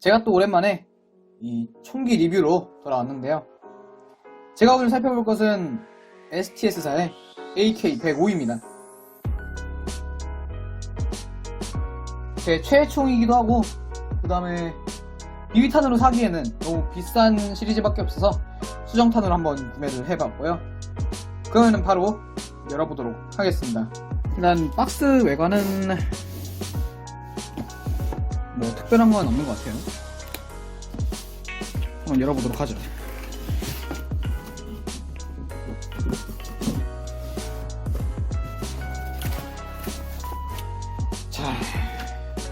제가 또 오랜만에 이 총기 리뷰로 돌아왔는데요. 제가 오늘 살펴볼 것은 STS사의 AK-105입니다. 제 최애총이기도 하고 그 다음에 비비탄으로 사기에는 너무 비싼 시리즈밖에 없어서 수정탄으로 한번 구매를 해봤고요. 그러면 바로 열어보도록 하겠습니다. 일단 박스 외관은 뭐 특별한 건 없는 것 같아요. 한번 열어보도록 하죠. 자,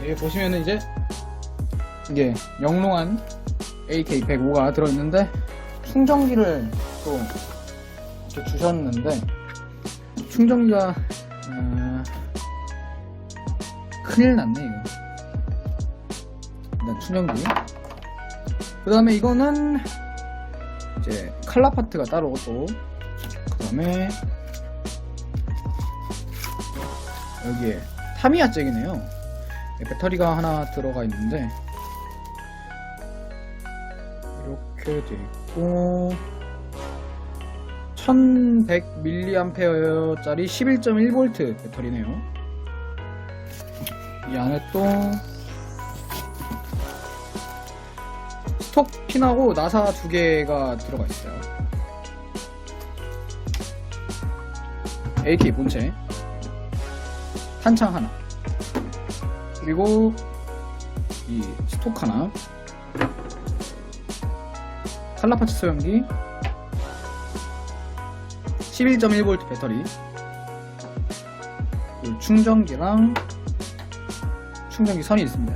여기 보시면은 이제 이게 영롱한 AK105가 들어있는데 충전기를 또 이렇게 주셨는데 충전기가 어, 큰일 났네 이거. 충전기. 그 다음에 이거는 이제 칼라 파트가 따로 또. 그 다음에 여기에 타미야 잭이네요. 배터리가 하나 들어가 있는데 이렇게 돼 있고 1100mAh짜리 11.1V 배터리네요. 이 안에 또 스톡 핀하고 나사 두 개가 들어가 있어요. AK 본체, 탄창 하나, 그리고 이 스톡 하나, 칼라파츠 소형기, 11.1V 배터리, 충전기랑 충전기 선이 있습니다.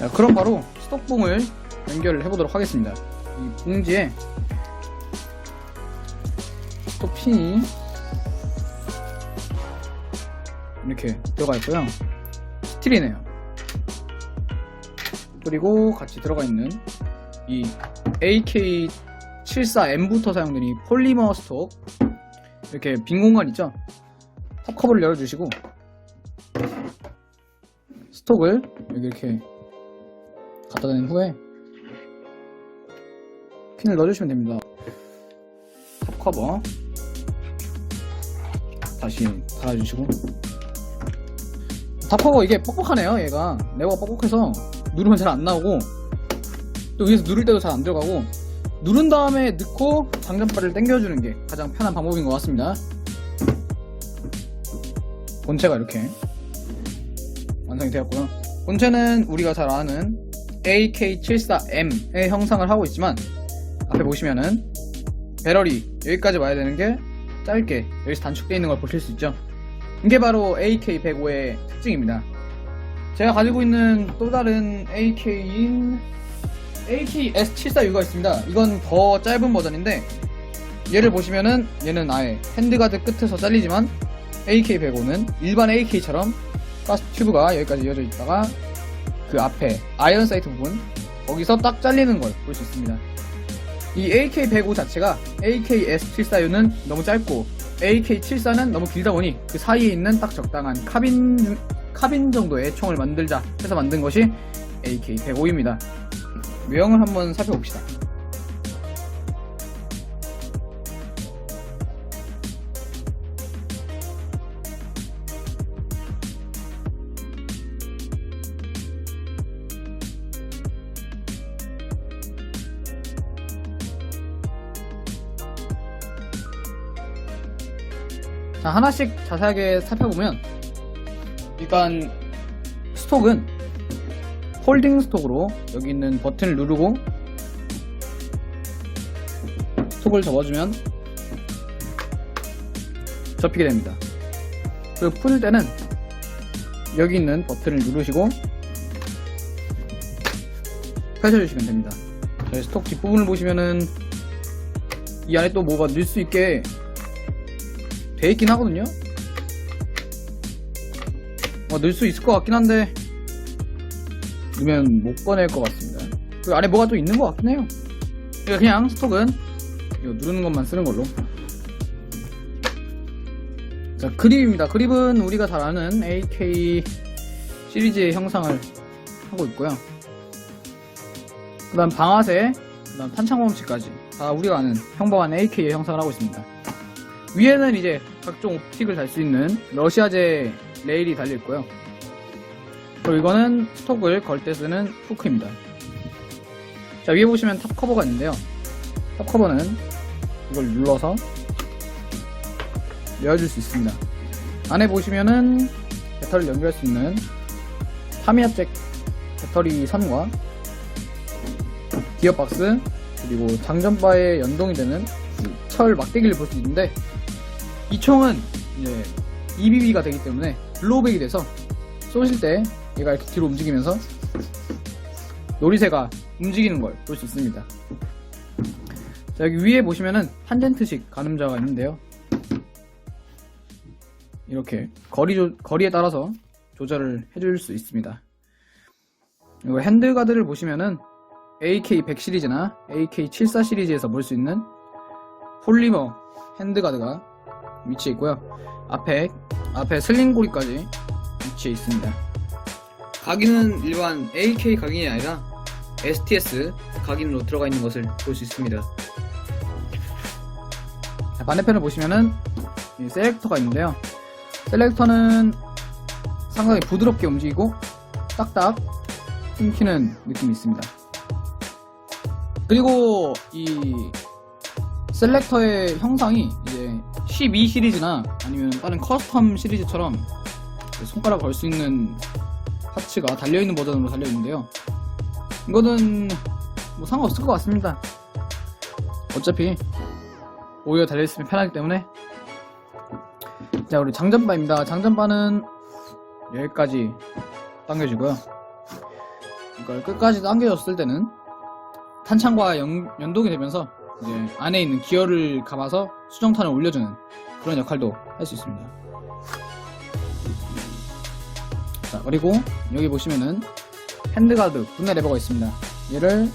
자, 그럼 바로 스톡봉을 연결을 해보도록 하겠습니다. 이 봉지에 스톡핀이 이렇게 들어가 있고요. 스틸이네요. 그리고 같이 들어가 있는 이 AK74M부터 사용된 이 폴리머 스톡 이렇게 빈 공간 있죠? 탑 커버를 열어주시고 스톡을 이렇게 갖다 댄 후에 핀을 넣어주시면 됩니다. 탑 커버 다시 달아주시고 탑 커버 이게 뻑뻑하네요 얘가 내가 뻑뻑해서 누르면 잘 안 나오고 또 위에서 누를 때도 잘 안 들어가고 누른 다음에 넣고 장전발을 당겨주는 게 가장 편한 방법인 것 같습니다. 본체가 이렇게 완성이 되었고요. 본체는 우리가 잘 아는 AK74M의 형상을 하고 있지만 앞에 보시면은 배럴이 여기까지 와야 되는 게 짧게 여기서 단축되어 있는 걸 보실 수 있죠. 이게 바로 AK105의 특징입니다. 제가 가지고 있는 또 다른 AK인 AKS746가 있습니다. 이건 더 짧은 버전인데 얘를 보시면은 얘는 아예 핸드가드 끝에서 잘리지만 AK105는 일반 AK처럼 가스 튜브가 여기까지 이어져 있다가 그 앞에 아이언 사이트 부분 거기서 딱 잘리는 걸 볼 수 있습니다. 이 AK105 자체가 AKS746는 너무 짧고 AK74는 너무 길다 보니 그 사이에 있는 딱 적당한 카빈 중- 카빈 정도의 총을 만들자 해서 만든 것이 AK105입니다. 외형을 한번 살펴봅시다. 자, 하나씩 자세하게 살펴보면, 일단, 스톡은 홀딩 스톡으로 여기 있는 버튼을 누르고 스톡을 접어주면 접히게 됩니다. 그리고 풀 때는 여기 있는 버튼을 누르시고 펼쳐주시면 됩니다. 저희 스톡 뒷부분을 보시면은 이 안에 또 뭐가 넣을 수 있게 돼 있긴 하거든요. 어, 넣을 수 있을 것 같긴 한데 넣으면 못 꺼낼 것 같습니다. 그 안에 뭐가 또 있는 것 같긴 해요. 그러니까 그냥 스톡은 이거 누르는 것만 쓰는 걸로. 자, 그립입니다. 그립은 우리가 잘 아는 AK 시리즈의 형상을 하고 있고요. 그 다음 방아쇠, 그 다음 탄창범치까지 다 우리가 아는 평범한 AK의 형상을 하고 있습니다. 위에는 이제 각종 옵틱을 달 수 있는 러시아제 레일이 달려 있고요. 그리고 이거는 스톡을 걸 때 쓰는 후크입니다. 자, 위에 보시면 탑 커버가 있는데요. 탑 커버는 이걸 눌러서 열어줄 수 있습니다. 안에 보시면은 배터리를 연결할 수 있는 타미야잭 배터리 선과 기어박스 그리고 장전바에 연동이 되는 이철 막대기를 볼 수 있는데 이 총은 이제 EBB가 되기 때문에 블로우백이 돼서 쏘실 때 얘가 이렇게 뒤로 움직이면서 놀이새가 움직이는 걸 볼 수 있습니다. 자, 여기 위에 보시면은 탄젠트식 가늠자가 있는데요. 이렇게 거리 조, 거리에 따라서 조절을 해줄 수 있습니다. 그리고 핸들가드를 보시면은 AK100 시리즈나 AK74 시리즈에서 볼 수 있는 폴리머 핸드가드가 위치해 있고요. 앞에 앞에 슬링 고리까지 위치해 있습니다. 각인은 일반 AK 각인이 아니라 STS 각인으로 들어가 있는 것을 볼 수 있습니다. 자, 반대편을 보시면은 이 셀렉터가 있는데요. 셀렉터는 상당히 부드럽게 움직이고 딱딱 끊기는 느낌이 있습니다. 그리고 이 셀렉터의 형상이 이제 12 시리즈나 아니면 다른 커스텀 시리즈처럼 손가락 걸 수 있는 파츠가 달려있는 버전으로 달려있는데요. 이거는 뭐 상관없을 것 같습니다. 어차피 오히려 달려있으면 편하기 때문에 자 우리 장전바입니다. 장전바는 여기까지 당겨주고요. 이걸 끝까지 당겨줬을 때는 탄창과 연, 연동이 되면서 이제 안에 있는 기어를 감아서 수정탄을 올려주는 그런 역할도 할 수 있습니다. 자 그리고 여기 보시면은 핸드가드 분해 레버가 있습니다. 얘를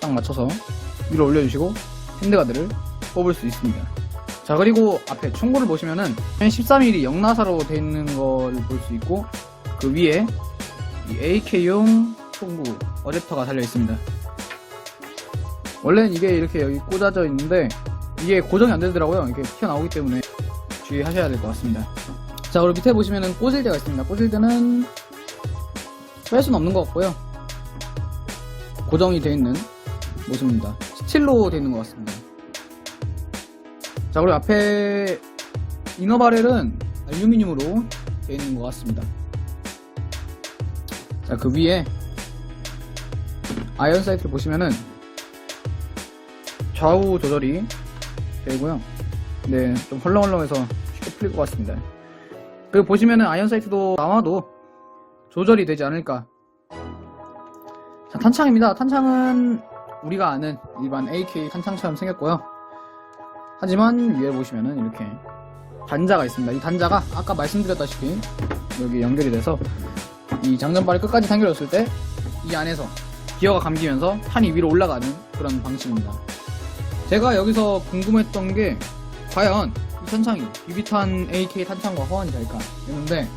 딱 맞춰서 위로 올려주시고 핸드가드를 뽑을 수 있습니다. 자 그리고 앞에 총구를 보시면은 13mm 영나사로 되어 있는 걸볼수 있고 그 위에 이 AK용 총구 어댑터가 달려 있습니다. 원래는 이게 이렇게 여기 꽂아져 있는데 이게 고정이 안 되더라고요. 이렇게 튀어나오기 때문에 주의하셔야 될 것 같습니다. 자 그리고 밑에 보시면은 꽂을 때가 있습니다. 꽂을 때는 뺄 수는 없는 것 같고요. 고정이 되어 있는 모습입니다. 스틸로 되어 있는 것 같습니다. 자 그리고 앞에 이너 바렐은 알루미늄으로 되어 있는 것 같습니다. 자 그 위에 아이언 사이트를 보시면은 좌우 조절이 되고요. 네, 좀 헐렁헐렁해서 쉽게 풀릴 것 같습니다. 그리고 보시면은 아이언 사이트도 나와도 조절이 되지 않을까. 자, 탄창입니다. 탄창은 우리가 아는 일반 AK 탄창처럼 생겼고요. 하지만 위에 보시면은 이렇게 단자가 있습니다. 이 단자가 아까 말씀드렸다시피 여기 연결이 돼서 이 장전발을 끝까지 당겨줬을 때 이 안에서 기어가 감기면서 탄이 위로 올라가는 그런 방식입니다. 제가 여기서 궁금했던 게 과연 이 탄창이 유비탄 AK 탄창과 호환이 될까 했는데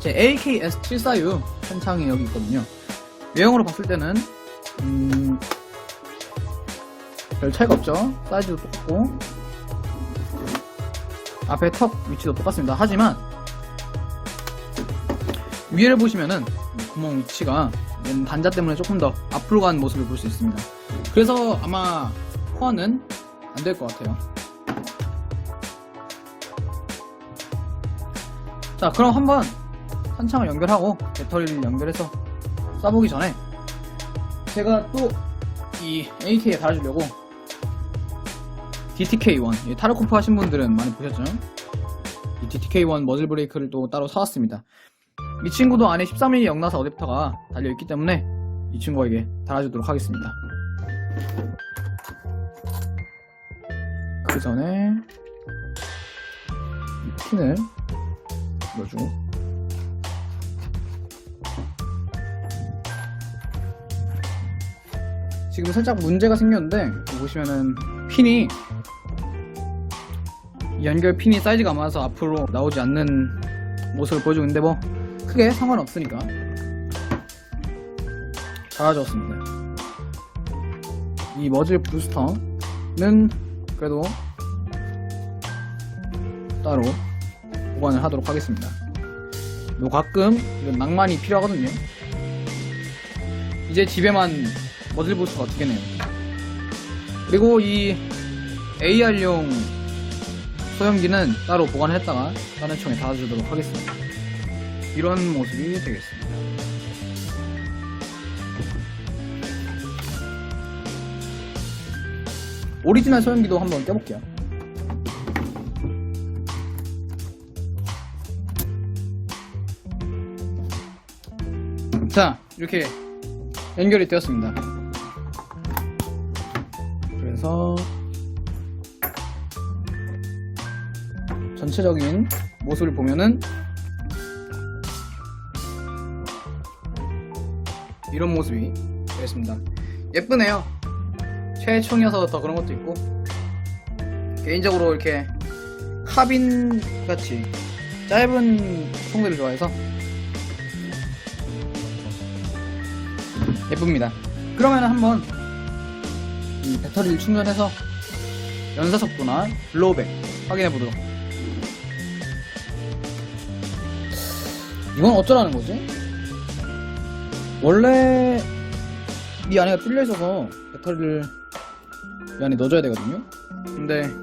제 AK S746 탄창이 여기 있거든요. 외형으로 봤을 때는 음, 별 차이가 없죠. 사이즈도 똑같고 앞에 턱 위치도 똑같습니다. 하지만 위에를 보시면은 구멍 위치가 단자 때문에 조금 더 앞으로 가는 모습을 볼 수 있습니다. 그래서 아마 호환은 안될 것 같아요. 자, 그럼 한번 탄창을 연결하고 배터리를 연결해서 쏴보기 전에 제가 또 이 AK에 달아주려고 DTK1 타르코프 하신 분들은 많이 보셨죠? 이 DTK1 머즐 브레이크를 또 따로 사왔습니다. 이 친구도 안에 13mm 영나사 어댑터가 달려있기 때문에 이 친구에게 달아주도록 하겠습니다. 그 전에 이 핀을 넣어주고 지금 살짝 문제가 생겼는데 보시면은 핀이 연결 핀이 사이즈가 많아서 앞으로 나오지 않는 모습을 보여주고 있는데 뭐 크게 상관없으니까 작아졌습니다. 이 머즐 부스터는 그래도 따로 보관을 하도록 하겠습니다. 뭐 가끔 이런 낭만이 필요하거든요. 이제 집에만 머즐 부스터가 두 개네요. 그리고 이 AR용 소형기는 따로 보관했다가 다른 총에 닫아주도록 하겠습니다. 이런 모습이 되겠습니다. 오리지널 소형기도 한번 껴볼게요. 자, 이렇게 연결이 되었습니다. 그래서 전체적인 모습을 보면은 이런 모습이 되겠습니다. 예쁘네요. 최총이어서 더 그런 것도 있고 개인적으로 이렇게 카빈 같이 짧은 총들을 좋아해서 예쁩니다. 그러면 한번 이 배터리를 충전해서 연사 속도나 블로우백 확인해 보도록. 이건 어쩌라는 거지? 원래 이 안에가 뚫려 있어서 배터리를 이 안에 넣어줘야 되거든요. 근데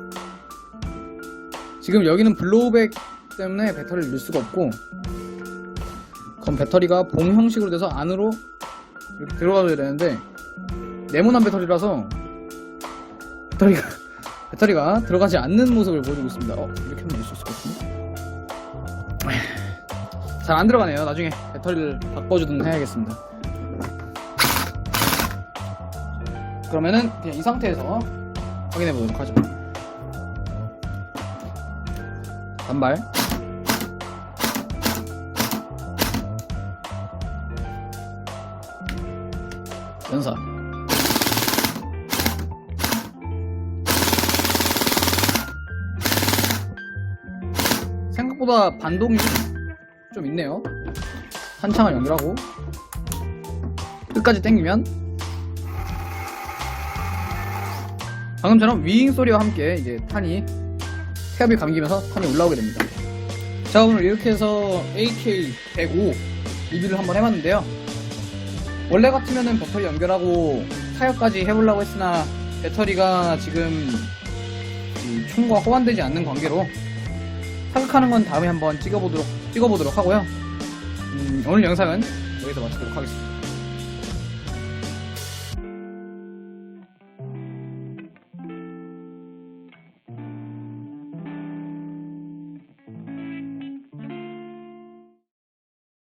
지금 여기는 블로우백 때문에 배터리를 넣을 수가 없고 그럼 배터리가 봉 형식으로 돼서 안으로 이렇게 들어가줘야 되는데 네모난 배터리라서 배터리가 배터리가 들어가지 않는 모습을 보여주고 있습니다. 어 이렇게 하면 될수 있을 것 같은데 잘 안 들어가네요. 나중에 배터리를 바꿔주든 해야겠습니다. 그러면은 그냥 이 상태에서 확인해 보도록 하죠. 단발. 연사. 생각보다 반동이 좀 있네요. 한창을 연결하고 끝까지 당기면 방금처럼 위잉 소리와 함께 이제 탄이 태엽이 감기면서 탄이 올라오게 됩니다. 자 오늘 이렇게 해서 AK105 리뷰를 한번 해봤는데요. 원래 같으면은 배터리 연결하고 타협까지 해보려고 했으나 배터리가 지금 이 총과 호환되지 않는 관계로 타격하는 건 다음에 한번 찍어보도록 찍어보도록 하고요. 음, 오늘 영상은 여기서 마치도록 하겠습니다.